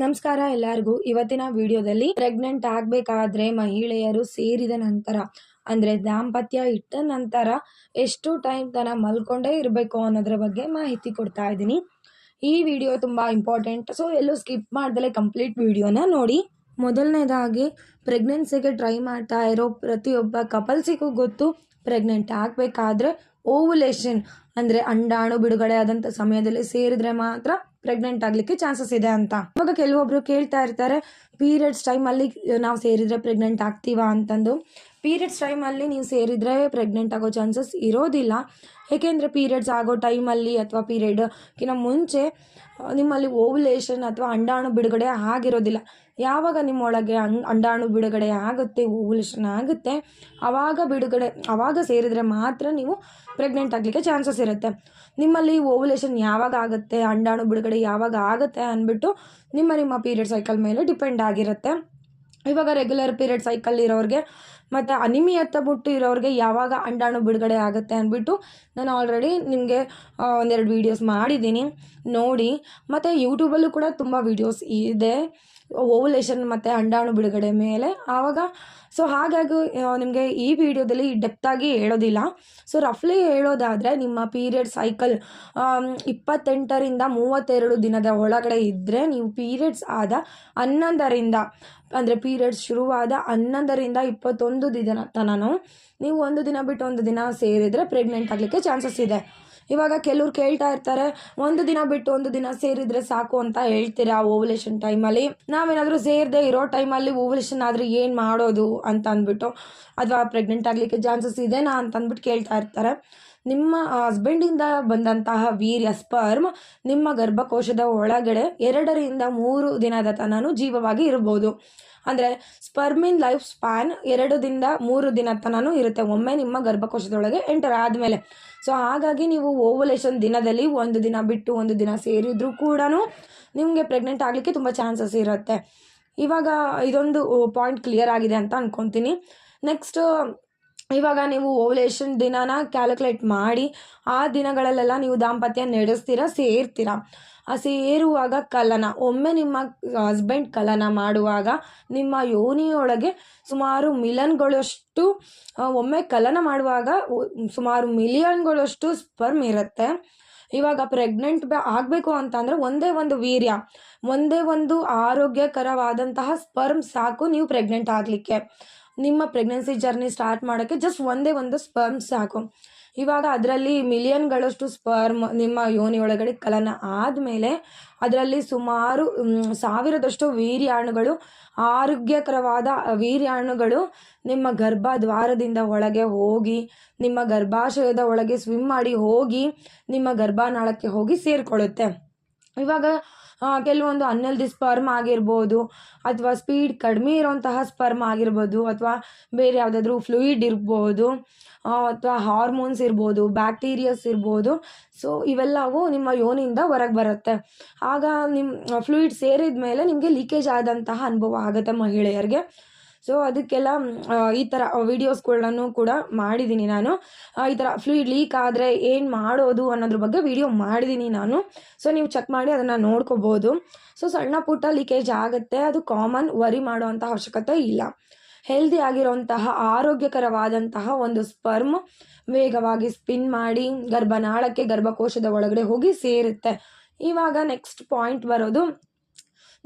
ನಮಸ್ಕಾರ ಎಲ್ಲರಿಗೂ. ಇವತ್ತಿನ ವಿಡಿಯೋದಲ್ಲಿ ಪ್ರೆಗ್ನೆಂಟ್ ಆಗಬೇಕಾದ್ರೆ ಮಹಿಳೆಯರು ಸೇರಿದ ನಂತರ, ಅಂದರೆ ದಾಂಪತ್ಯ ಇಟ್ಟ ನಂತರ ಎಷ್ಟು ಟೈಮ್ ತನ ಮಲ್ಕೊಂಡೇ ಇರಬೇಕು ಅನ್ನೋದ್ರ ಬಗ್ಗೆ ಮಾಹಿತಿ ಕೊಡ್ತಾ ಇದ್ದೀನಿ. ಈ ವಿಡಿಯೋ ತುಂಬ ಇಂಪಾರ್ಟೆಂಟ್ ಸೊ ಎಲ್ಲೂ ಸ್ಕಿಪ್ ಮಾಡ್ದಲೇ ಕಂಪ್ಲೀಟ್ ವಿಡಿಯೋನ ನೋಡಿ. ಮೊದಲನೇದಾಗಿ ಪ್ರೆಗ್ನೆನ್ಸಿಗೆ ಟ್ರೈ ಮಾಡ್ತಾ ಇರೋ ಪ್ರತಿಯೊಬ್ಬ ಕಪಲ್ಸಿಗೂ ಗೊತ್ತು ಪ್ರೆಗ್ನೆಂಟ್ ಆಗಬೇಕಾದ್ರೆ ಓವುಲೇಷನ್ ಅಂದರೆ ಅಂಡಾಣು ಬಿಡುಗಡೆ ಆದಂಥ ಸಮಯದಲ್ಲಿ ಸೇರಿದ್ರೆ ಮಾತ್ರ ಪ್ರೆಗ್ನೆಂಟ್ ಆಗಲಿಕ್ಕೆ ಚಾನ್ಸಸ್ ಇದೆ ಅಂತ. ಇವಾಗ ಕೆಲವೊಬ್ರು ಕೇಳ್ತಾ ಇರ್ತಾರೆ ಪೀರಿಯಡ್ಸ್ ಟೈಮಲ್ಲಿ ನಾವು ಸೇರಿದ್ರೆ ಪ್ರೆಗ್ನೆಂಟ್ ಆಗ್ತೀವಾ ಅಂತಂದು ಪೀರಿಯಡ್ಸ್ ಟೈಮಲ್ಲಿ ನೀವು ಸೇರಿದ್ರೆ ಪ್ರೆಗ್ನೆಂಟ್ ಆಗೋ ಚಾನ್ಸಸ್ ಇರೋದಿಲ್ಲ. ಏಕೆಂದರೆ ಪೀರಿಯಡ್ಸ್ ಆಗೋ ಟೈಮಲ್ಲಿ ಅಥವಾ ಪೀರಿಯಡ್ಕಿಂತ ಮುಂಚೆ ನಿಮ್ಮಲ್ಲಿ ಓವುಲೇಷನ್ ಅಥವಾ ಅಂಡಾಣು ಬಿಡುಗಡೆ ಆಗಿರೋದಿಲ್ಲ. ಯಾವಾಗ ನಿಮ್ಮೊಳಗೆ ಅಂಡಾಣು ಬಿಡುಗಡೆ ಆಗುತ್ತೆ ಓವುಲೇಷನ್ ಆಗುತ್ತೆ ಆವಾಗ ಬಿಡುಗಡೆ ಆವಾಗ ಸೇರಿದರೆ ಮಾತ್ರ ನೀವು ಪ್ರೆಗ್ನೆಂಟ್ ಆಗಲಿಕ್ಕೆ ಚಾನ್ಸಸ್ ಇರುತ್ತೆ. ನಿಮ್ಮಲ್ಲಿ ಓವುಲೇಷನ್ ಯಾವಾಗ ಆಗುತ್ತೆ, ಅಂಡಾಣು ಬಿಡುಗಡೆ ಯಾವಾಗ ಆಗುತ್ತೆ ಅಂದ್ಬಿಟ್ಟು ನಿಮ್ಮ ನಿಮ್ಮ ಪೀರಿಯಡ್ ಸೈಕಲ್ ಮೇಲೆ ಡಿಪೆಂಡ್ ಆಗಿರುತ್ತೆ. ಇವಾಗ ರೆಗ್ಯುಲರ್ ಪೀರಿಯಡ್ ಸೈಕಲ್ ಇರೋರಿಗೆ ಮತ್ತು ಅನಿಮಿಯತ್ತ ಮುಟ್ಟು ಇರೋರಿಗೆ ಯಾವಾಗ ಅಂಡಾಣು ಬಿಡುಗಡೆ ಆಗುತ್ತೆ ಅಂದ್ಬಿಟ್ಟು ನಾನು ಆಲ್ರೆಡಿ ನಿಮಗೆ ಒಂದೆರಡು ವೀಡಿಯೋಸ್ ಮಾಡಿದ್ದೀನಿ. ನೋಡಿ, ಮತ್ತು ಯೂಟ್ಯೂಬಲ್ಲೂ ಕೂಡ ತುಂಬ ವೀಡಿಯೋಸ್ ಇದೆ. ಓವುಲೇಷನ್ ಮತ್ತು ಅಂಡಾಣು ಬಿಡುಗಡೆ ಮೇಲೆ. ಆವಾಗ ಸೊ ಹಾಗಾಗಿ ನಿಮಗೆ ಈ ವಿಡಿಯೋದಲ್ಲಿ ಡೆಪ್ತಾಗಿ ಹೇಳೋದಿಲ್ಲ. ಸೊ ರಫ್ಲಿ ಹೇಳೋದಾದರೆ, ನಿಮ್ಮ ಪೀರಿಯಡ್ ಸೈಕಲ್ ಇಪ್ಪತ್ತೆಂಟರಿಂದ ಮೂವತ್ತೆರಡು ದಿನದ ಒಳಗಡೆ ಇದ್ದರೆ ನೀವು ಪೀರಿಯಡ್ಸ್ ಆದ ಹನ್ನೊಂದರಿಂದ, ಅಂದರೆ ಪೀರಿಯಡ್ಸ್ ಶುರುವಾದ ಹನ್ನೊಂದರಿಂದ ಇಪ್ಪತ್ತೊಂದು ದಿನ ತನಕ ನೀವು ಒಂದು ದಿನ ಬಿಟ್ಟು ಒಂದು ದಿನ ಸೇರಿದರೆ ಪ್ರೆಗ್ನೆಂಟ್ ಆಗಲಿಕ್ಕೆ ಚಾನ್ಸಸ್ ಇದೆ. ಇವಾಗ ಕೆಲವ್ರು ಕೇಳ್ತಾ ಇರ್ತಾರೆ, ಒಂದು ದಿನ ಬಿಟ್ಟು ಒಂದು ದಿನ ಸೇರಿದರೆ ಸಾಕು ಅಂತ ಹೇಳ್ತೀರಾ ಓವುಲೇಷನ್ ಟೈಮಲ್ಲಿ ನಾವೇನಾದರೂ ಸೇರದೆ ಇರೋ ಟೈಮಲ್ಲಿ ಓವುಲೇಷನ್ ಆದರೆ ಏನು ಮಾಡೋದು ಅಂತ ಅಂದ್ಬಿಟ್ಟು ಅಥವಾ ಪ್ರೆಗ್ನೆಂಟ್ ಆಗಲಿಕ್ಕೆ ಚಾನ್ಸಸ್ ಇದೆನಾ? ಅಂತ ಅಂದ್ಬಿಟ್ಟು ಕೇಳ್ತಾ ಇರ್ತಾರೆ. ನಿಮ್ಮ ಹಸ್ಬೆಂಡಿಂದ ಬಂದಂತಹ ವೀರ್ಯ ಸ್ಪರ್ಮ್ ನಿಮ್ಮ ಗರ್ಭಕೋಶದ ಒಳಗಡೆ ಎರಡರಿಂದ ಮೂರು ದಿನದ ತನನು ಜೀವವಾಗಿ ಇರ್ಬೋದು. ಅಂದರೆ ಸ್ಪರ್ಮಿನ್ ಲೈಫ್ ಸ್ಪ್ಯಾನ್ ಎರಡರಿಂದ ಮೂರು ದಿನ ತನನು ಇರುತ್ತೆ. ಒಮ್ಮೆ ನಿಮ್ಮ ಗರ್ಭಕೋಶದೊಳಗೆ ಎಂಟರ್ ಆದಮೇಲೆ. ಸೊ ಹಾಗಾಗಿ ನೀವು ಓವಲೇಷನ್ ದಿನದಲ್ಲಿ ಒಂದು ದಿನ ಬಿಟ್ಟು ಒಂದು ದಿನ ಸೇರಿದ್ರೂ ಕೂಡ ನಿಮಗೆ ಪ್ರೆಗ್ನೆಂಟ್ ಆಗಲಿಕ್ಕೆ ತುಂಬ ಚಾನ್ಸಸ್ ಇರುತ್ತೆ. ಇವಾಗ ಇದೊಂದು ಪಾಯಿಂಟ್ ಕ್ಲಿಯರ್ ಆಗಿದೆ ಅಂತ ಅಂದ್ಕೊತೀನಿ ನೆಕ್ಸ್ಟ್ ಇವಾಗ ನೀವು ಓವುಲೇಷನ್ ದಿನಾನ ಕ್ಯಾಲ್ಕುಲೇಟ್ ಮಾಡಿ, ಆ ದಿನಗಳಲ್ಲೆಲ್ಲ ನೀವು ದಾಂಪತ್ಯ ನಡೆಸ್ತೀರಾ, ಸೇರ್ತೀರಾ? ಆ ಸೇರುವಾಗ ಕಲನ, ಒಮ್ಮೆ ನಿಮ್ಮ ಹಸ್ಬೆಂಡ್ ಕಲನ ಮಾಡುವಾಗ ನಿಮ್ಮ ಯೋನಿಯೊಳಗೆ ಸುಮಾರು ಮಿಲನ್ಗಳಷ್ಟು ಒಮ್ಮೆ ಕಲನ ಮಾಡುವಾಗ ಸುಮಾರು ಮಿಲಿಯನ್ಗಳಷ್ಟು ಸ್ಪರ್ಮ್ ಇರುತ್ತೆ. ಇವಾಗ ಪ್ರೆಗ್ನೆಂಟ್ ಆಗಬೇಕು ಅಂತಂದರೆ ಒಂದೇ ಒಂದು ವೀರ್ಯ, ಒಂದೇ ಒಂದು ಆರೋಗ್ಯಕರವಾದಂತಹ ಸ್ಪರ್ಮ್ ಸಾಕು ನೀವು ಪ್ರೆಗ್ನೆಂಟ್ ಆಗಲಿಕ್ಕೆ. ನಿಮ್ಮ ಪ್ರೆಗ್ನೆನ್ಸಿ ಜರ್ನಿ ಸ್ಟಾರ್ಟ್ ಮಾಡೋಕ್ಕೆ ಜಸ್ಟ್ ಒಂದೇ ಒಂದು ಸ್ಪರ್ಮ್ ಸಾಕು. ಇವಾಗ ಅದರಲ್ಲಿ ಮಿಲಿಯನ್ಗಳಷ್ಟು ಸ್ಪರ್ಮ್ ನಿಮ್ಮ ಯೋನಿ ಒಳಗಡೆ ಕಲನ ಆದಮೇಲೆ ಅದರಲ್ಲಿ ಸುಮಾರು ಸಾವಿರದಷ್ಟು ವೀರ್ಯಾಣುಗಳು, ಆರೋಗ್ಯಕರವಾದ ವೀರ್ಯಾಣುಗಳು ನಿಮ್ಮ ಗರ್ಭದ್ವಾರದಿಂದ ಒಳಗೆ ಹೋಗಿ, ನಿಮ್ಮ ಗರ್ಭಾಶಯದ ಒಳಗೆ ಸ್ವಿಮ್ ಮಾಡಿ ಹೋಗಿ, ನಿಮ್ಮ ಗರ್ಭನಾಳಕ್ಕೆ ಹೋಗಿ ಸೇರಿಕೊಳ್ಳುತ್ತೆ. ಇವಾಗ ಕೆಲವೊಂದು ಅನ್ಹೆಲ್ದಿ ಸ್ಪರ್ಮ್ ಆಗಿರ್ಬೋದು ಅಥವಾ ಸ್ಪೀಡ್ ಕಡಿಮೆ ಇರೋಂತಹ ಸ್ಪರ್ಮ್ ಆಗಿರ್ಬೋದು ಅಥವಾ ಬೇರೆ ಯಾವುದಾದ್ರೂ ಫ್ಲೂಯಿಡ್ ಇರ್ಬೋದು ಅಥವಾ ಹಾರ್ಮೋನ್ಸ್ ಇರ್ಬೋದು ಬ್ಯಾಕ್ಟೀರಿಯಸ್ ಇರ್ಬೋದು. ಸೊ ಇವೆಲ್ಲವೂ ನಿಮ್ಮ ಯೋನಿಂದ ಹೊರಗೆ ಬರುತ್ತೆ. ಆಗ ನಿಮ್ಮ ಫ್ಲೂಯಿಡ್ ಸೇರಿದ ಮೇಲೆ ನಿಮಗೆ ಲೀಕೇಜ್ ಆದಂತಹ ಅನುಭವ ಆಗುತ್ತೆ ಮಹಿಳೆಯರಿಗೆ. ಸೊ ಅದಕ್ಕೆಲ್ಲ ಈ ಥರ ವೀಡಿಯೋಸ್ಗಳನ್ನು ಕೂಡ ಮಾಡಿದ್ದೀನಿ ನಾನು. ಈ ಥರ ಫ್ಲೂಯಿಡ್ ಲೀಕ್ ಆದರೆ ಏನು ಮಾಡೋದು ಅನ್ನೋದ್ರ ಬಗ್ಗೆ ವಿಡಿಯೋ ಮಾಡಿದ್ದೀನಿ ನಾನು. ಸೊ ನೀವು ಚೆಕ್ ಮಾಡಿ ಅದನ್ನು ನೋಡ್ಕೋಬೋದು. ಸೊ ಸಣ್ಣ ಪುಟ್ಟ ಲೀಕೇಜ್ ಆಗುತ್ತೆ. ಅದು ಕಾಮನ್ ವರಿ ಮಾಡುವಂಥ ಅವಶ್ಯಕತೆ ಇಲ್ಲ. ಹೆಲ್ದಿ ಆಗಿರುವಂತಹ, ಆರೋಗ್ಯಕರವಾದಂತಹ ಒಂದು ಸ್ಪರ್ಮ್ ವೇಗವಾಗಿ ಸ್ಪಿನ್ ಮಾಡಿ ಗರ್ಭನಾಳಕ್ಕೆ ಗರ್ಭಕೋಶದ ಒಳಗಡೆ ಹೋಗಿ ಸೇರುತ್ತೆ. ಇವಾಗ ನೆಕ್ಸ್ಟ್ ಪಾಯಿಂಟ್ ಬರೋದು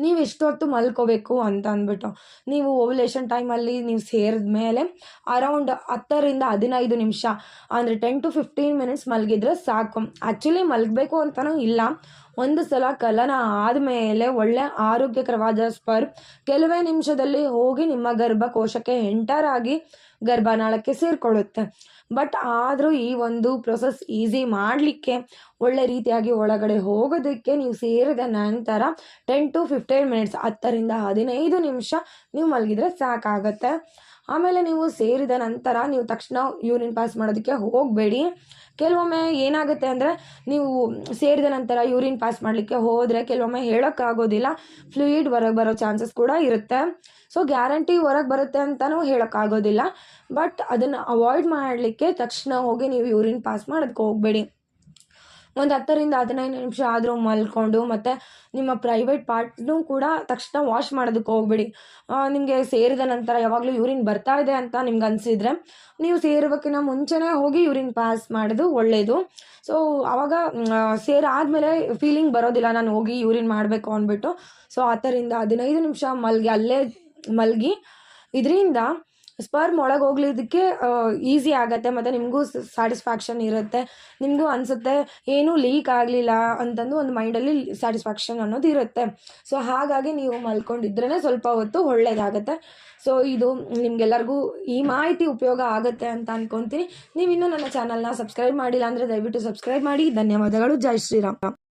ನೀವು ಎಷ್ಟೊತ್ತು ಮಲ್ಕೋಬೇಕು ಅಂತ ಅಂದ್ಬಿಟ್ಟು. ನೀವು ಓವುಲೇಷನ್ ಟೈಮಲ್ಲಿ ನೀವು ಸೇರಿದ ಮೇಲೆ ಅರೌಂಡ್ ಹತ್ತರಿಂದ ಹದಿನೈದು ನಿಮಿಷ, ಅಂದರೆ ಟೆನ್ ಟು ಫಿಫ್ಟೀನ್ ಮಿನಿಟ್ಸ್ ಮಲಗಿದ್ರೆ ಸಾಕು. ಆ್ಯಕ್ಚುಲಿ ಮಲಗಬೇಕು ಅಂತಲೂ ಇಲ್ಲ. ಒಂದು ಸಲ ಕಲನ ಆದಮೇಲೆ ಒಳ್ಳೆ ಆರೋಗ್ಯಕರವಾದ ಸ್ಪರ್ಮ್ ಕೆಲವೇ ನಿಮಿಷದಲ್ಲಿ ಹೋಗಿ ನಿಮ್ಮ ಗರ್ಭಕೋಶಕ್ಕೆ ಎಂಟರ್ ಆಗಿ ಗರ್ಭನಾಳಕ್ಕೆ ಸೇರಿಕೊಳ್ಳುತ್ತೆ. ಬಟ್ ಆದರೂ ಈ ಒಂದು ಪ್ರೊಸೆಸ್ ಈಸಿ ಮಾಡಲಿಕ್ಕೆ, ಒಳ್ಳೆ ರೀತಿಯಾಗಿ ಒಳಗಡೆ ಹೋಗೋದಕ್ಕೆ ನೀವು ಸೇರಿದ ನಂತರ ಟೆನ್ ಟು ಫಿಫ್ಟೀನ್ ಮಿನಿಟ್ಸ್ ಹತ್ತರಿಂದ ಹದಿನೈದು ನಿಮಿಷ ನೀವು ಮಲಗಿದ್ರೆ ಸಾಕಾಗತ್ತೆ. ಆಮೇಲೆ ನೀವು ಸೇರಿದ ನಂತರ ನೀವು ತಕ್ಷಣ ಯೂರಿನ್ ಪಾಸ್ ಮಾಡೋದಕ್ಕೆ ಹೋಗಬೇಡಿ. ಕೆಲವೊಮ್ಮೆ ಏನಾಗುತ್ತೆ ಅಂದರೆ ನೀವು ಸೇರಿದ ನಂತರ ಯೂರಿನ್ ಪಾಸ್ ಮಾಡಲಿಕ್ಕೆ ಹೋದರೆ ಕೆಲವೊಮ್ಮೆ ಹೇಳೋಕ್ಕಾಗೋದಿಲ್ಲ. ಫ್ಲೂಯಿಡ್ ಹೊರಗೆ ಬರೋ ಚಾನ್ಸಸ್ ಕೂಡ ಇರುತ್ತೆ. ಸೊ ಗ್ಯಾರಂಟಿ ಹೊರಗೆ ಬರುತ್ತೆ ಅಂತಲೂ ಹೇಳೋಕ್ಕಾಗೋದಿಲ್ಲ. ಬಟ್ ಅದನ್ನು ಅವಾಯ್ಡ್ ಮಾಡಲಿಕ್ಕೆ ತಕ್ಷಣ ಹೋಗಿ ನೀವು ಯೂರಿನ್ ಪಾಸ್ ಮಾಡೋದಕ್ಕೆ ಹೋಗಬೇಡಿ. ಒಂದು ಹತ್ತರಿಂದ ಹದಿನೈದು ನಿಮಿಷ ಆದರೂ ಮಲ್ಕೊಂಡು, ಮತ್ತು ನಿಮ್ಮ ಪ್ರೈವೇಟ್ ಪಾರ್ಟ್ನೂ ಕೂಡ ತಕ್ಷಣ ವಾಶ್ ಮಾಡೋದಕ್ಕೆ ಹೋಗ್ಬೇಡಿ. ನಿಮಗೆ ಸೇರಿದ ನಂತರ ಯಾವಾಗಲೂ ಯೂರಿನ್ ಬರ್ತಾ ಇದೆ ಅಂತ ನಿಮ್ಗೆ ಅನಿಸಿದ್ರೆ, ನೀವು ಸೇರೋಕ್ಕಿಂತ ಮುಂಚೆನೇ ಹೋಗಿ ಯೂರಿನ್ ಪಾಸ್ ಮಾಡೋದು ಒಳ್ಳೆಯದು ಸೊ ಆವಾಗ ಸೇರಾದಮೇಲೆ ಫೀಲಿಂಗ್ ಬರೋದಿಲ್ಲ, ನಾನು ಹೋಗಿ ಯೂರಿನ್ ಮಾಡಬೇಕು ಅಂದ್ಬಿಟ್ಟು. ಸೊ ಹತ್ತರಿಂದ ಹದಿನೈದು ನಿಮಿಷ ಮಲ್ಗಿ, ಅಲ್ಲೇ ಮಲ್ಗಿ, ಇದರಿಂದ ಸ್ಪರ್ಮ್ ಒಳಗೆ ಹೋಗ್ಲಿದ್ದಕ್ಕೆ ಈಸಿ ಆಗುತ್ತೆ, ಮತ್ತು ನಿಮಗೂ ಸ್ಯಾಟಿಸ್ಫ್ಯಾಕ್ಷನ್ ಇರುತ್ತೆ. ನಿಮಗೂ ಅನಿಸುತ್ತೆ, ಏನೂ ಲೀಕ್ ಆಗಲಿಲ್ಲ ಅಂತಂದು ಒಂದು ಮೈಂಡಲ್ಲಿ ಸ್ಯಾಟಿಸ್ಫ್ಯಾಕ್ಷನ್ ಅನ್ನೋದು ಇರುತ್ತೆ. ಸೊ ಹಾಗಾಗಿ ನೀವು ಮಲ್ಕೊಂಡಿದ್ರೇ ಸ್ವಲ್ಪ ಹೊತ್ತು ಒಳ್ಳೇದಾಗುತ್ತೆ. ಸೊ ಇದು ನಿಮ್ಗೆಲ್ಲರಿಗೂ ಈ ಮಾಹಿತಿ ಉಪಯೋಗ ಆಗುತ್ತೆ ಅಂತ ಅನ್ಕೊತೀನಿ. ನೀವು ಇನ್ನೂ ನನ್ನ ಚಾನಲ್ನ ಸಬ್ಸ್ಕ್ರೈಬ್ ಮಾಡಿಲ್ಲ ಅಂದರೆ ದಯವಿಟ್ಟು ಸಬ್ಸ್ಕ್ರೈಬ್ ಮಾಡಿ. ಧನ್ಯವಾದಗಳು. ಜೈ ಶ್ರೀರಾಮ್.